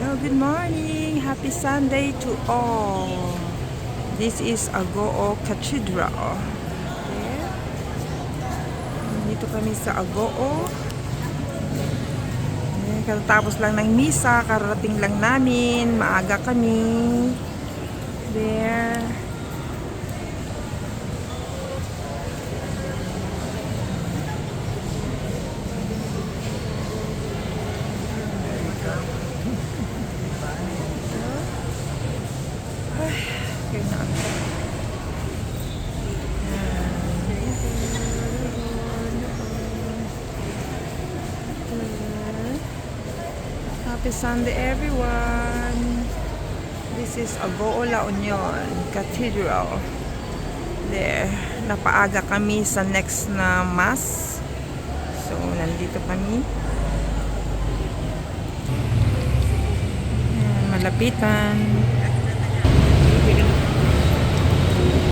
Hello, good morning. Happy Sunday to all. This is Agoo Cathedral. Okay. Dito kami sa Agoo. Katatapos lang ng misa, kararating lang namin, maaga kami. Yun na. Happy Sunday everyone. This is Agoo La Union Cathedral. There. Napaaga kami sa next na mass. So, nandito kami. Malapitan.